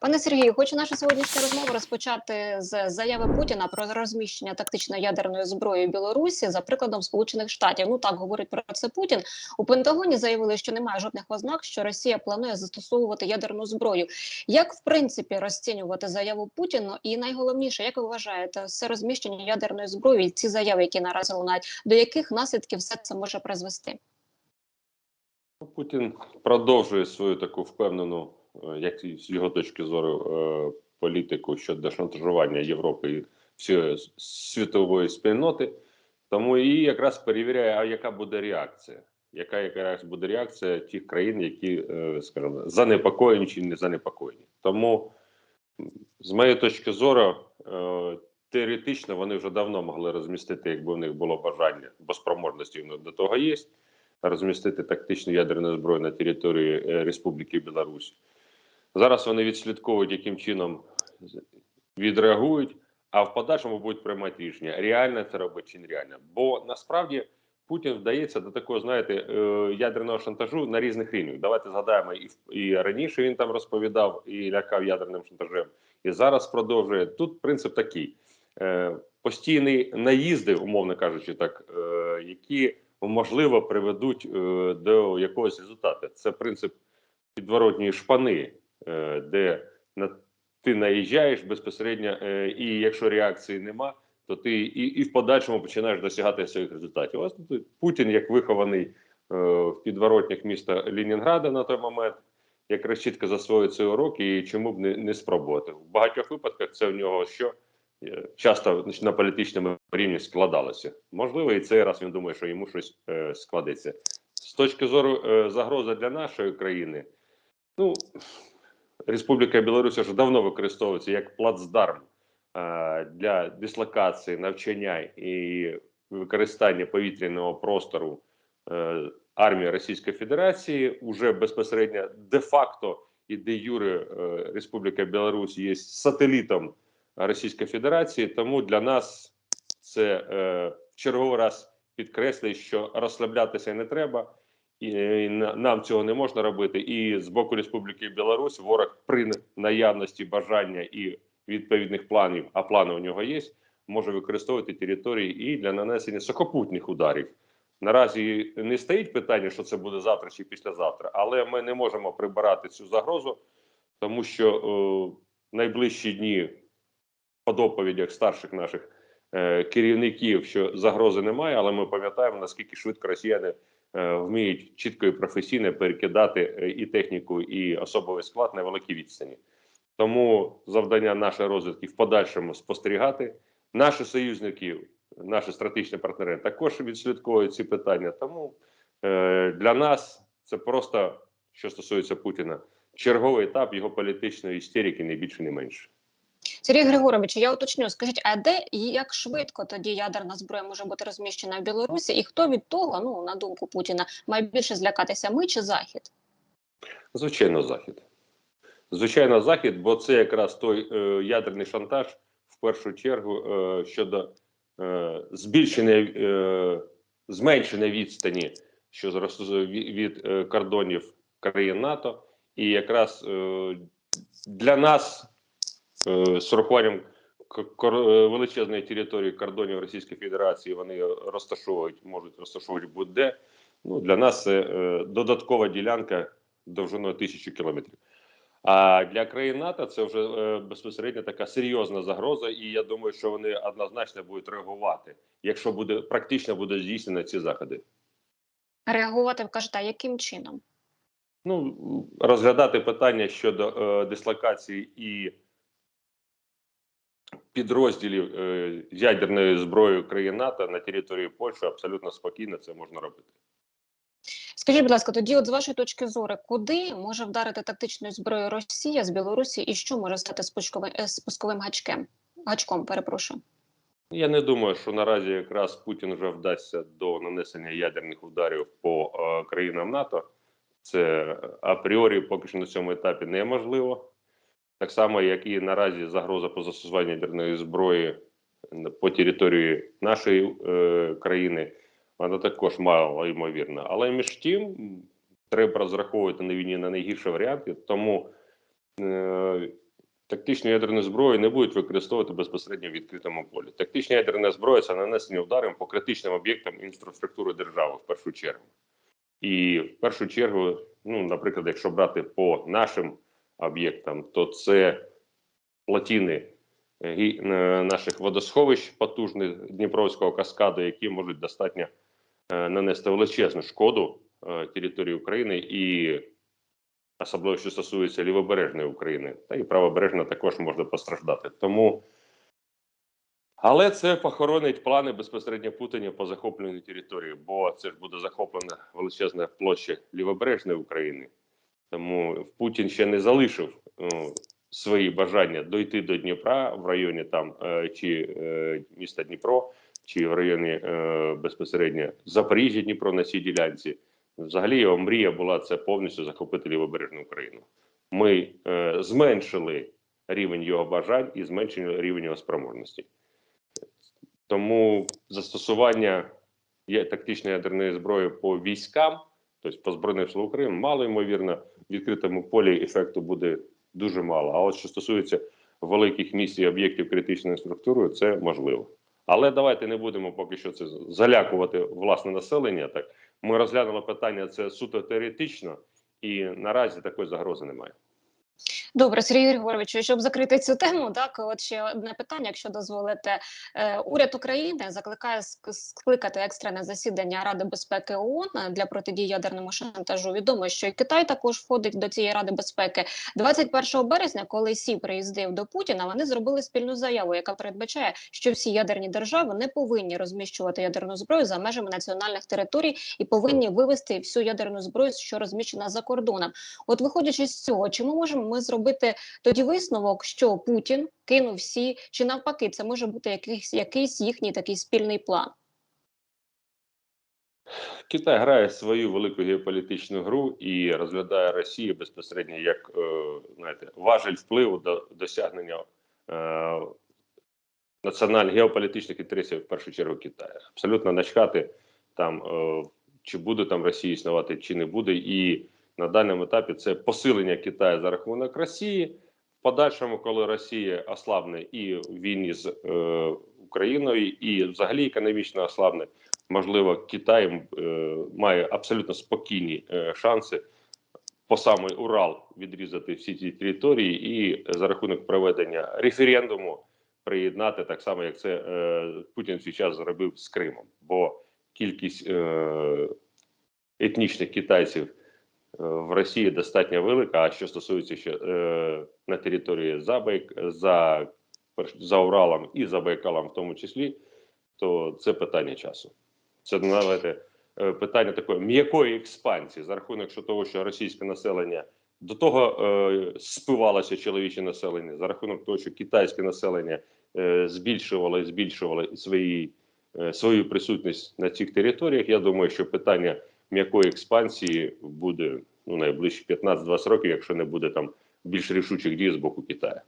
Пане Сергію, хочу нашу сьогоднішню розмову розпочати з заяви Путіна про розміщення тактичної ядерної зброї в Білорусі за прикладом Сполучених Штатів. Ну так говорить про це Путін. У Пентагоні заявили, що немає жодних ознак, що Росія планує застосовувати ядерну зброю. Як в принципі розцінювати заяву Путіна? І найголовніше, як ви вважаєте, все розміщення ядерної зброї, ці заяви, які наразі лунають, до яких наслідків все це може призвести? Путін продовжує свою таку впевнену, як з його точки зору, е, політику щодо шантажування Європи і всієї світової спільноти. Тому і якраз перевіряє, а яка буде реакція. Яка якраз буде реакція тих країн, які, е, скажімо, занепокоєні чи не занепокоєні. Тому, з моєї точки зору, е, теоретично вони вже давно могли розмістити, якби в них було бажання, бо спроможності до того є розмістити тактичну ядерну зброю на території е, Республіки Білорусь. Зараз вони відслідковують, яким чином відреагують, а в подальшому будуть приймати рішення, реально це робить чи нереально. Бо насправді Путін вдається до такого, знаєте, е, ядерного шантажу на різних рівнях. Давайте згадаємо, і, раніше він там розповідав і лякав ядерним шантажем, і зараз продовжує. Тут принцип такий: е, постійні наїзди, умовно кажучи, так, е, які можливо приведуть до якогось результату. Це принцип підворотньої шпани, де на ти наїжджаєш безпосередньо, е, і якщо реакції нема, то ти і, і в подальшому починаєш досягати своїх результатів. Ось тут Путін, як вихований е, в підворотнях міста Ленінграда на той момент, якраз чітко засвоює цей урок, і чому б не, не спробувати. В багатьох випадках це в нього що е, часто на політичному рівні складалося. Можливо, і цей раз він думає, що йому щось е, складеться. З точки зору е, загрози для нашої країни, ну Республіка Білорусь вже давно використовується як плацдарм е, для дислокації, навчання і використання повітряного простору е, армії Російської Федерації. Уже безпосередньо де-факто і де юре е, Республіка Білорусь є сателітом Російської Федерації. Тому для нас це в черговий раз підкреслює, що розслаблятися не треба. І е, нам цього не можна робити. І з боку Республіки Білорусь ворог при наявності бажання і відповідних планів, а плани у нього є, може використовувати території і для нанесення сухопутних ударів. Наразі не стоїть питання, що це буде завтра чи післязавтра, але ми не можемо прибирати цю загрозу, тому що е, найближчі дні по доповідях старших наших е, керівників, що загрози немає, але ми пам'ятаємо, наскільки швидко росіяни вміють чітко і професійно перекидати е, і техніку, і особовий склад на великі відстані. Тому завдання нашої розвідки в подальшому спостерігати. Наші союзники, наші стратегічні партнери також відслідковують ці питання. Тому е, для нас це просто що стосується Путіна, черговий етап його політичної істерики, не більше, не менше. Сергій Григорович, я уточню, скажіть, а де і як швидко тоді ядерна зброя може бути розміщена в Білорусі, і хто від того, ну на думку Путіна, має більше злякатися ми чи Захід? Звичайно, захід. Звичайно, захід, бо це якраз той е, ядерний шантаж в першу чергу е, щодо е, збільшення е, зменшення відстані, що зараз від, е, кордонів країн НАТО, і якраз е, для нас з урахуванням е, величезної території кордонів Російської Федерації вони розташовують, можуть розташовувати будь-де. Ну, для нас це е, додаткова ділянка довжиною тисячу кілометрів. А для країн НАТО це вже е, безпосередньо така серйозна загроза, і я думаю, що вони однозначно будуть реагувати, якщо буде практично буде здійснено ці заходи. Реагувати ви кажете, а яким чином? Ну розглядати питання щодо е, дислокації і підрозділів е, ядерної зброї країн НАТО на території Польщі абсолютно спокійно це можна робити. Скажіть, будь ласка, тоді, от з вашої точки зору, куди може вдарити тактичною зброєю Росія з Білорусі, і що може стати спусковим, е, спусковим гачком? Гачком, перепрошую. Я не думаю, що наразі якраз Путін вже вдасться до нанесення ядерних ударів по е, країнам НАТО. Це апріорі поки що на цьому етапі неможливо. Так само, як і наразі загроза по застосуванню ядерної зброї по території нашої е, країни, вона також мало ймовірна. Але між тим треба розраховувати на війні на найгірші варіанти. Тому е, тактичну ядерну зброю не будуть використовувати безпосередньо в відкритому полі. Тактична ядерна зброя це нанесення ударів по критичним об'єктам інфраструктури держави в першу чергу. І в першу чергу, ну, наприклад, якщо брати по нашим об'єктам, то це плотини е, е, наших водосховищ потужних Дніпровського каскаду, які можуть достатньо е, нанести величезну шкоду території України і особливо що стосується лівобережної України, та і правобережна також може постраждати. Тому, але це похоронить плани безпосередньо Путіна по захопленню території, бо це ж буде захоплена величезна площа лівобережної України. Тому Путін ще не залишив ну, свої бажання дойти до Дніпра в районі там е, чи е, міста Дніпро, чи в районі безпосередньо Запоріжжя Дніпро на цій ділянці. Взагалі його мрія була це повністю захопити лівобережну Україну. Ми е, зменшили рівень його бажань і зменшили рівень його спроможності. Тому застосування тактичної ядерної зброї по військам, тобто по Збройних силам України, мало ймовірно, в відкритому полі ефекту буде дуже мало. А от що стосується великих місій об'єктів критичної структури, це можливо. Але давайте не будемо поки що це залякувати власне населення. Так ми розглянули питання це суто теоретично, і наразі такої загрози немає. Добре, Сергій Григоровичу, щоб закрити цю тему, так от ще одне питання, якщо дозволите. Е, уряд України закликає скликати екстрене засідання Ради безпеки ООН для протидії ядерному шантажу. Відомо, що і Китай також входить до цієї ради безпеки. 21 березня, коли Сі приїздив до Путіна, вони зробили спільну заяву, яка передбачає, що всі ядерні держави не повинні розміщувати ядерну зброю за межами національних територій і повинні вивести всю ядерну зброю, що розміщена за кордоном. От, виходячи з цього, чи ми можемо ми зробити тоді висновок, що Путін кинув всі, чи навпаки, це може бути якийсь якийсь їхній такий спільний план? Китай грає свою велику геополітичну гру і розглядає Росію безпосередньо як е, знаєте, важель впливу до досягнення е, національних геополітичних інтересів в першу чергу Китаю. Абсолютно начхати там, е, чи буде там Росія існувати, чи не буде. І на даному етапі це посилення Китаю за рахунок Росії. В подальшому, коли Росія ослабне і в війні з е, Україною, і взагалі економічно ослабне, можливо, Китай е, має абсолютно спокійні е, шанси по самий Урал відрізати всі ці території і за рахунок проведення референдуму приєднати так само, як це е, Путін свій час зробив з Кримом. Бо кількість е, етнічних китайців в Росії достатньо велика. А що стосується ще е, на території за, Байк, за, за Уралом і за Байкалом, в тому числі, то це питання часу. Це знаєте, е, питання такої м'якої експансії за рахунок що того, що російське населення до того е, спивалося чоловіче населення, за рахунок того, що китайське населення е, збільшувало і збільшувало свої, е, свою присутність на цих територіях. Я думаю, що питання м'якої експансії буде ну найближчі 15-20 років, якщо не буде там більш рішучих дій з боку Китаю.